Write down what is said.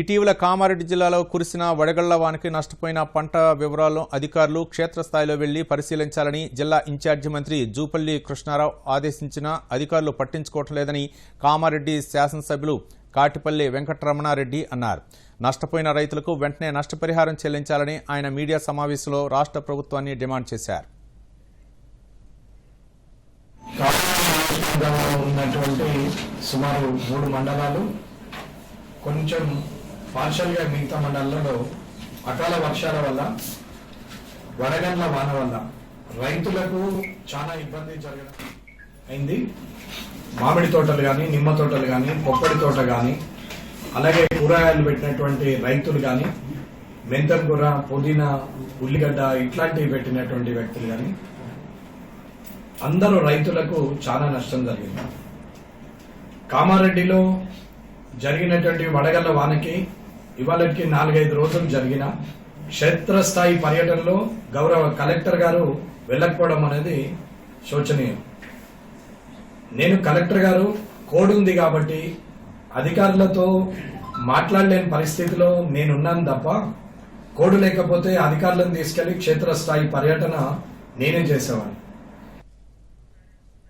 ఇటీవల కామారెడ్డి జిల్లాలో కురిసిన వడగళ్ళ వానికి నష్టపోయిన పంట వివరాలను అధికారులు క్షేత్రస్థాయిలో వెళ్ళి పరిశీలించాలని జిల్లా ఇన్ఛార్జి మంత్రి జూపల్లి కృష్ణారావు ఆదేశించినా అధికారులు పట్టించుకోవటం లేదని కామారెడ్డి శాసనసభ్యులు కాటిపల్లి వెంకటరమణారెడ్డి అన్నారు. నష్టపోయిన రైతులకు వెంటనే నష్టపరిహారం చెల్లించాలని ఆయన మీడియా సమావేశంలో రాష్ట్ర ప్రభుత్వాన్ని డిమాండ్ చేశారు. ఉన్నటువంటి సుమారు మూడు మండలాలు కొంచెం పార్షల్గా మిగతా మండలాల్లో అకాల వర్షాల వల్ల వడగండ్ల వాన వల్ల రైతులకు చాలా ఇబ్బంది జరగడం అయింది. మామిడి తోటలు కానీ నిమ్మ తోటలు కానీ కొబ్బరి తోట కానీ అలాగే కూరగాయలు పెట్టినటువంటి రైతులు కానీ మెంతం కూర పుదీనా ఉల్లిగడ్డ ఇట్లాంటివి పెట్టినటువంటి వ్యక్తులు కానీ అందరూ రైతులకు చాలా నష్టం జరిగింది. కామారెడ్డిలో జరిగినటువంటి వడగళ్ళ వానకి ఇవాళకి నాలుగైదు రోజులు జరిగిన క్షేత్రస్థాయి పర్యటనలో గౌరవ కలెక్టర్ గారు వెళ్ళకపోవడం అనేది శోచనీయం. నేను కలెక్టర్ గారు కోడ్ ఉంది కాబట్టి అధికారులతో మాట్లాడలేని పరిస్థితిలో నేనున్నాను తప్ప కోడ్ లేకపోతే అధికారులను తీసుకెళ్ళి క్షేత్రస్థాయి పర్యటన నేనే చేసేవాడిని.